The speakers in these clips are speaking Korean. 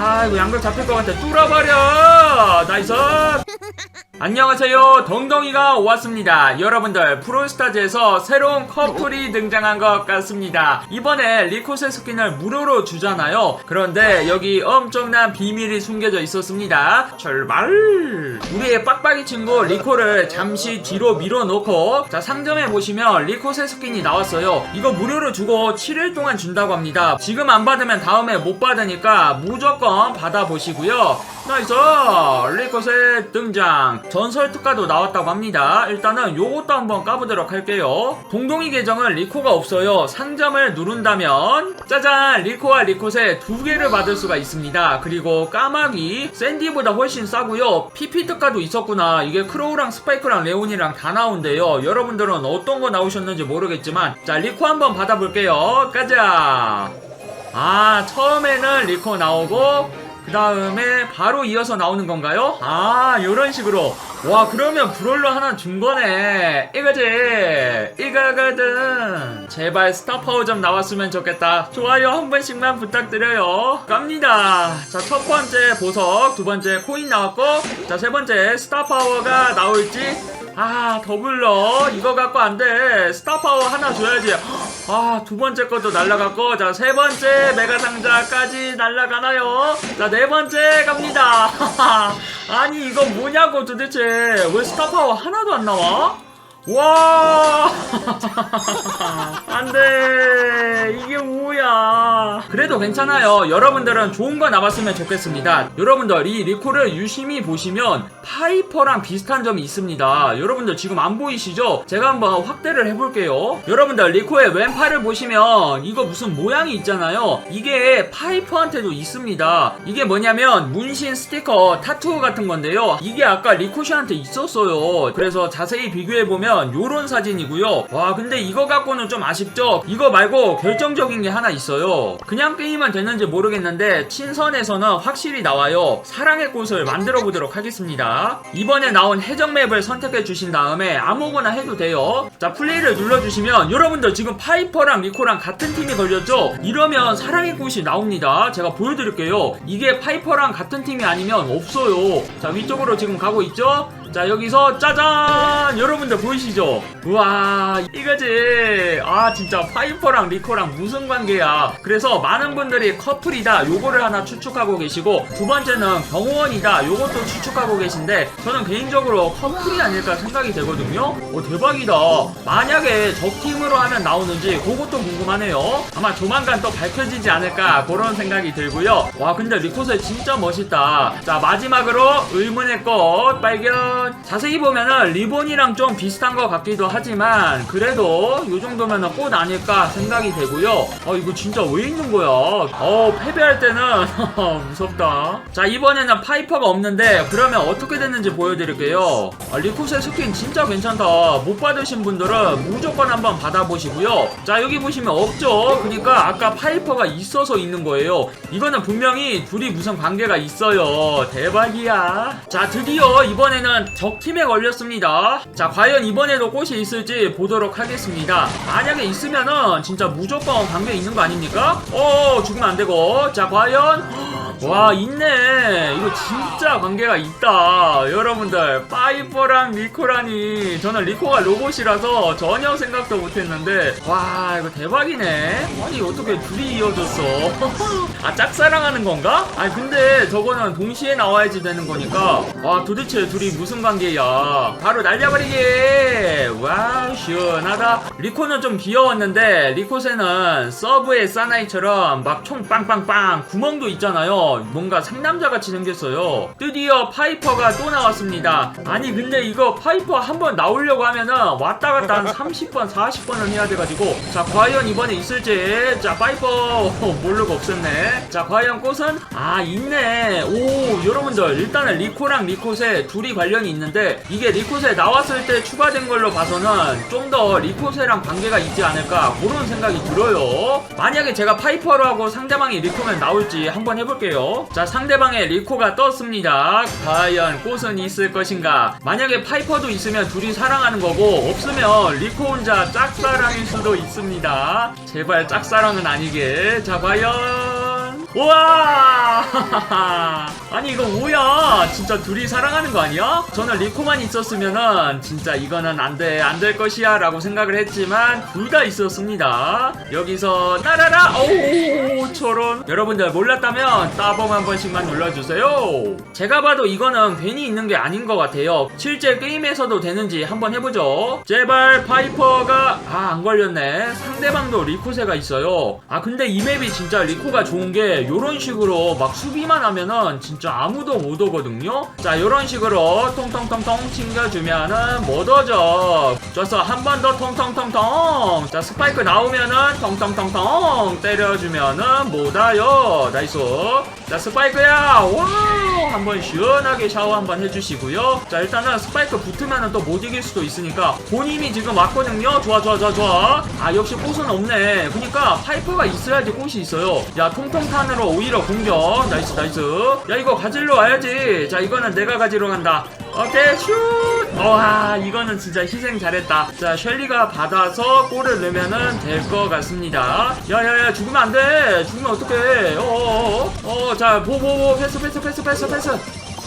아 이거 양각 잡힐 것 같아. 뚫어버려! 나이스 안녕하세요. 덩덩이가 왔습니다. 여러분들 프로스타즈에서 새로운 커플이 등장한 것 같습니다. 이번에 리코세 스킨을 무료로 주잖아요. 그런데 여기 엄청난 비밀이 숨겨져 있었습니다. 출발! 우리의 빡빡이 친구 리코를 잠시 뒤로 밀어놓고 자 상점에 보시면 리코세 스킨이 나왔어요. 이거 무료로 주고 7일 동안 준다고 합니다. 지금 안 받으면 다음에 못 받으니까 무조건 받아보시고요 나이스! 리코세 등장. 전설 특가도 나왔다고 합니다. 일단은 요것도 한번 까보도록 할게요. 동동이 계정은 리코가 없어요. 상점을 누른다면 짜잔! 리코와 리코세 두 개를 받을 수가 있습니다. 그리고 까마귀 샌디보다 훨씬 싸고요. PP 특가도 있었구나. 이게 크로우랑 스파이크랑 레온이랑 다 나온대요. 여러분들은 어떤 거 나오셨는지 모르겠지만 자 리코 한번 받아볼게요. 가자! 아 처음에는 리코 나오고 그 다음에 바로 이어서 나오는 건가요? 아 요런 식으로. 와 그러면 브롤러 하나 준 거네. 이거지? 이거거든. 제발 스타파워 좀 나왔으면 좋겠다. 좋아요 한 번씩만 부탁드려요. 갑니다. 자 첫 번째 보석 두 번째 코인 나왔고 자 세 번째 스타파워가 나올지? 아 더블러. 이거 갖고 안돼. 스타파워 하나 줘야지 아 두 번째 것도 날라갔고 자 세 번째 메가 상자까지 날라가나요? 자 네 번째 갑니다. 아니 이거 뭐냐고 도대체. 왜 스타파워 하나도 안 나와? 와! 안돼. 이게 뭐야 그래도 괜찮아요. 여러분들은 좋은 거 나왔으면 좋겠습니다. 여러분들 이 리코를 유심히 보시면 파이퍼랑 비슷한 점이 있습니다. 여러분들 지금 안 보이시죠? 제가 한번 확대를 해볼게요. 여러분들 리코의 왼팔을 보시면 이거 무슨 모양이 있잖아요. 이게 파이퍼한테도 있습니다. 이게 뭐냐면 문신 스티커 타투 같은 건데요. 이게 아까 리코시한테 있었어요. 그래서 자세히 비교해보면 요런 사진이고요. 와 근데 이거 갖고는 좀 아쉽죠? 이거 말고 결정적인 게 하나 있어요. 그냥 게임은 되는지 모르겠는데 친선에서는 확실히 나와요. 사랑의 꽃을 만들어 보도록 하겠습니다. 이번에 나온 해적 맵을 선택해 주신 다음에 아무거나 해도 돼요. 자 플레이를 눌러주시면 여러분들 지금 파이퍼랑 리코랑 같은 팀이 걸렸죠? 이러면 사랑의 꽃이 나옵니다. 제가 보여드릴게요. 이게 파이퍼랑 같은 팀이 아니면 없어요. 자 위쪽으로 지금 가고 있죠 자 여기서 짜잔! 여러분들 보이시죠? 우와 이거지! 아 진짜 파이퍼랑 리코랑 무슨 관계야? 그래서 많은 분들이 커플이다 요거를 하나 추측하고 계시고 두 번째는 경호원이다 요것도 추측하고 계신데 저는 개인적으로 커플이 아닐까 생각이 되거든요? 오 대박이다! 만약에 적팀으로 하면 나오는지 그것도 궁금하네요. 아마 조만간 또 밝혀지지 않을까 그런 생각이 들고요. 와 근데 리코스 진짜 멋있다. 자 마지막으로 의문의 꽃 발견 자세히 보면은 리본이랑 좀 비슷한 것 같기도 하지만 그래도 이 정도면은 꽃 아닐까 생각이 되고요. 어 이거 진짜 왜 있는 거야? 어 패배할 때는 무섭다. 자 이번에는 파이퍼가 없는데 그러면 어떻게 됐는지 보여드릴게요. 아, 리코스의 스킨 진짜 괜찮다. 못 받으신 분들은 무조건 한번 받아보시고요. 자 여기 보시면 없죠? 그러니까 아까 파이퍼가 있어서 있는 거예요. 이거는 분명히 둘이 무슨 관계가 있어요. 대박이야. 자 드디어 이번에는 적팀에 걸렸습니다. 자 과연 이번에도 꽃이 있을지 보도록 하겠습니다. 만약에 있으면은 진짜 무조건 관계 있는 거 아닙니까? 어 죽으면 안 되고. 자 과연 와 있네. 이거 진짜 관계가 있다. 여러분들 파이퍼랑 리코라니. 저는 리코가 로봇이라서 전혀 생각도 못했는데 와 이거 대박이네. 아니 어떻게 둘이 이어졌어? 아 짝사랑하는 건가? 아니 근데 저거는 동시에 나와야지 되는 거니까. 와 도대체 둘이 무슨 관계야? 바로 날려버리게. 와 시원하다 리코는 좀 귀여웠는데 리코세는 서브의 사나이처럼 막 총 빵빵빵 구멍도 있잖아요. 뭔가 상남자같이 생겼어요. 드디어 파이퍼가 또 나왔습니다. 아니 근데 이거 파이퍼 한 번 나오려고 하면은 왔다 갔다 한 30번 40번은 해야 돼가지고. 자 과연 이번에 있을지. 자 파이퍼. 모르고 없었네. 자 과연 꽃은? 아 있네. 오 여러분들. 일단은 리코랑 리코세 둘이 관련이 있는데 이게 리코세 나왔을 때 추가된 걸로 봐서는 좀 더 리코세 랑 관계가 있지 않을까 그런 생각이 들어요. 만약에 제가 파이퍼로 하고 상대방이 리코면 나올지 한번 해볼게요. 자 상대방의 리코가 떴습니다. 과연 꽃은 있을 것인가? 만약에 파이퍼도 있으면 둘이 사랑하는 거고 없으면 리코 혼자 짝사랑일 수도 있습니다. 제발 짝사랑은 아니게. 자 과연 우와! 아니 이거 뭐야? 진짜 둘이 사랑하는 거 아니야? 저는 리코만 있었으면은 진짜 이거는 안 돼 안 될 것이야 라고 생각을 했지만 둘 다 있었습니다. 여기서 따라라! 오 저런. 여러분들 몰랐다면 따봉 한 번씩만 눌러주세요. 제가 봐도 이거는 괜히 있는 게 아닌 것 같아요. 실제 게임에서도 되는지 한번 해보죠. 제발 파이퍼가 아 안 걸렸네. 상대방도 리코세가 있어요. 아 근데 이 맵이 진짜 리코가 좋은 게 요런 식으로 막 수비만 하면은 진짜 아무도 못 오거든요. 자 요런 식으로 통통통통 튕겨주면은 못 오죠. 좋았어 한번 더 통통통통. 자 스파이크 나오면은 통통통통 때려주면은 못 와요. 나이스. 자 스파이크야. 와우. 한번 시원하게 샤워 한번 해주시고요. 자 일단은 스파이크 붙으면은 또 못 이길 수도 있으니까 본인이 지금 왔거든요. 좋아 좋아 좋아 좋아. 아 역시 꽃은 없네. 그니까 파이퍼가 있어야지 꽃이 있어요. 야 통통 탄으로 오히려 공격. 나이스 나이스. 야 이거 가지러 와야지. 자 이거는 내가 가지러 간다. 오케이 슛! 와 이거는 진짜 희생 잘했다. 자 셸리가 받아서 골을 넣으면은 될 것 같습니다. 야야야 죽으면 안돼. 죽으면 어떡해. 어어어. 어자 보보보. 패스 패스 패스 패스 패스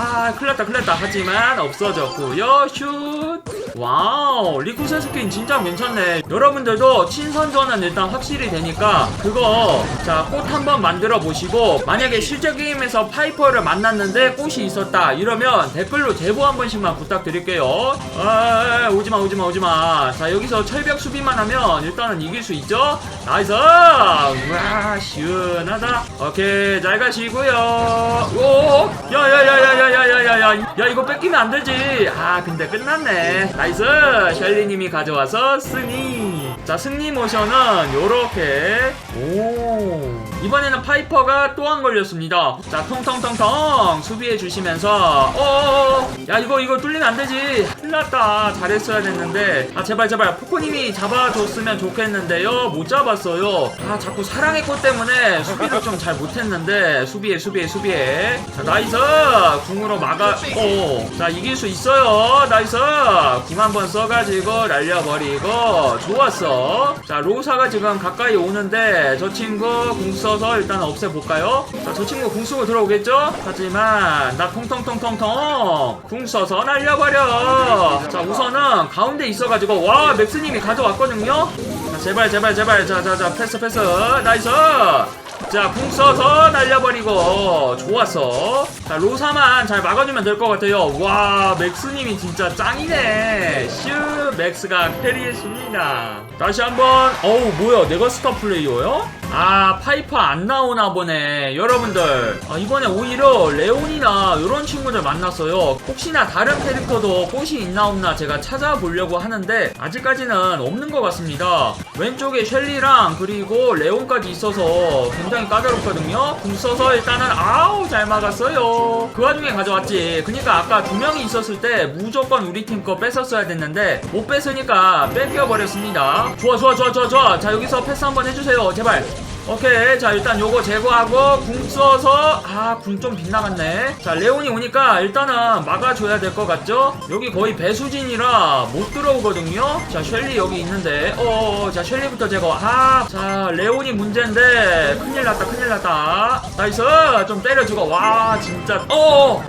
아 큰일났다 큰일났다. 하지만 없어졌고요. 슛. 와우 리쿠세 스킨 진짜 괜찮네. 여러분들도 친선전은 일단 확실히 되니까 그거 자 꽃 한번 만들어 보시고 만약에 실제 게임에서 파이퍼를 만났는데 꽃이 있었다 이러면 댓글로 제보 한 번씩만 부탁드릴게요. 아 오지마 오지마 오지마. 자 여기서 철벽 수비만 하면 일단은 이길 수 있죠? 나이스! 와 시원하다. 오케이 잘 가시고요. 오 야야야야야 야야야야 야 이거 뺏기면 안 되지. 아 근데 끝났네. 나이스. 셜리님이 가져와서 승리. 자 승리 모션은 요렇게. 오 이번에는 파이퍼가 또 안 걸렸습니다. 자 통통통통 수비해 주시면서 어야 이거 이거 뚫리면 안 되지. 큰일났다. 잘했어야 됐는데. 아 제발 제발. 포코님이 잡아줬으면 좋겠는데요. 못 잡았어요. 아 자꾸 사랑의 꽃 때문에 수비를 좀 잘 못했는데. 수비해 수비해 수비해. 자 나이스. 궁으로 막아 어자 이길 수 있어요. 나이스. 궁 한 번 써가지고 날려버리고 좋았어. 자 로사가 지금 가까이 오는데 저 친구 궁 써서 일단 없애볼까요? 자 저 친구 궁 쓰고 들어오겠죠? 하지만 나 통통통통통 궁 써서 날려버려. 자 우선은 가운데 있어가지고 와 맥스님이 가져왔거든요? 자, 제발 제발 제발. 자자자 패스 패스. 나이스 자, 궁 써서 날려버리고 좋았어. 자, 로사만 잘 막아주면 될 것 같아요. 와, 맥스님이 진짜 짱이네. 슈, 맥스가 캐리했습니다. 다시 한 번. 어우, 뭐야, 내가 스타 플레이어요? 아, 파이퍼 안 나오나 보네. 여러분들, 아, 이번에 오히려 레온이나 이런 친구들 만났어요. 혹시나 다른 캐릭터도 꽃이 있나 없나 제가 찾아보려고 하는데 아직까지는 없는 것 같습니다. 왼쪽에 셸리랑 그리고 레온까지 있어서 굉장히 까다롭거든요. 궁 써서 일단은 아우 잘 막았어요. 그 와중에 가져왔지. 그니까 아까 두 명이 있었을 때 무조건 우리 팀 거 뺏었어야 됐는데 못 뺏으니까 뺏겨버렸습니다. 좋아 좋아 좋아 좋아 좋아. 자 여기서 패스 한번 해주세요. 제발. 오케이 자 일단 요거 제거하고 궁 써서 아 궁 좀 빗나갔네. 자 레온이 오니까 일단은 막아줘야 될 것 같죠? 여기 거의 배수진이라 못 들어오거든요? 자 셸리 여기 있는데. 어자 셸리부터 제거. 아자 레온이 문제인데 큰일 났다 큰일 났다. 나이스! 좀 때려주고. 와 진짜. 어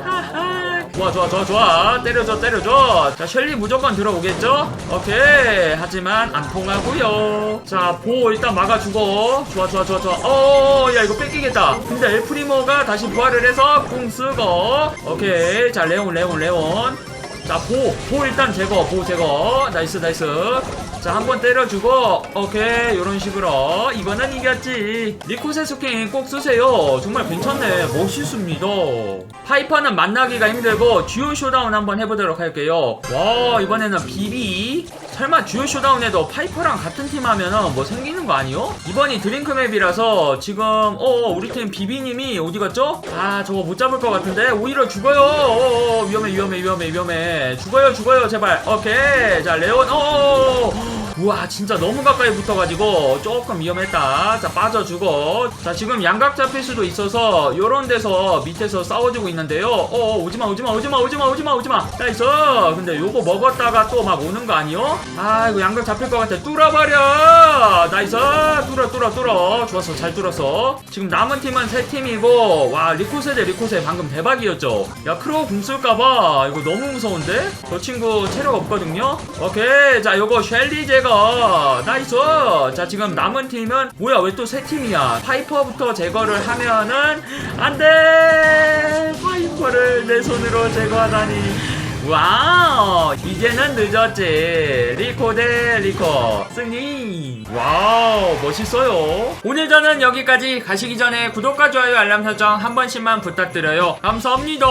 좋아 좋아 좋아 좋아. 때려줘 때려줘. 자 셸리 무조건 들어오겠죠? 오케이. 하지만 안 통하고요. 자보 일단 막아주고. 좋아 좋아 좋아 좋아. 어야 이거 뺏기겠다. 근데 엘프리모가 다시 부활을 해서 궁 쓰고. 오케이. 자 레온 레온 레온 자, 보, 보 일단 제거, 보 제거. 나이스, 나이스. 자, 한 번 때려주고, 오케이, 요런 식으로. 이거는 이겼지. 리코세 스킨 꼭 쓰세요. 정말 괜찮네. 멋있습니다. 파이퍼는 만나기가 힘들고, 듀오 쇼다운 한번 해보도록 할게요. 와, 이번에는 비비. 설마 듀오 쇼다운에도 파이퍼랑 같은 팀 하면은 뭐 생기는 거 아니요? 이번이 드링크 맵이라서 지금, 어, 우리 팀 비비님이 어디 갔죠? 아, 저거 못 잡을 것 같은데? 오히려 죽어요. 어, 위험해, 위험해, 위험해, 위험해. 죽어요 죽어요 제발. 오케이. 자 레온 오 우와 진짜 너무 가까이 붙어가지고 조금 위험했다. 자 빠져주고. 자 지금 양각 잡힐 수도 있어서 요런 데서 밑에서 싸워주고 있는데요. 어 오지마 오지마 오지마 오지마 오지마 오지마. 나이스. 근데 요거 먹었다가 또 막 오는 거 아니요? 아 이거 양각 잡힐 것 같아. 뚫어버려. 나이스. 뚫어 뚫어 뚫어. 좋았어. 잘 뚫었어. 지금 남은 팀은 세 팀이고 와 리코세 대 리코세 방금 대박이었죠? 야 크로우 궁 쓸까봐. 이거 너무 무서운데? 저 친구 체력 없거든요? 오케이. 자 요거 셸리 제거 나이스. 자 지금 남은 팀은 뭐야? 왜 또 세 팀이야? 파이퍼부터 제거를 하면은 안돼! 파이퍼를 내 손으로 제거하다니. 와우! 이제는 늦었지. 리코 대 리코. 승리! 와우 멋있어요. 오늘전은 여기까지 가시기 전에 구독과 좋아요 알람 설정 한 번씩만 부탁드려요. 감사합니다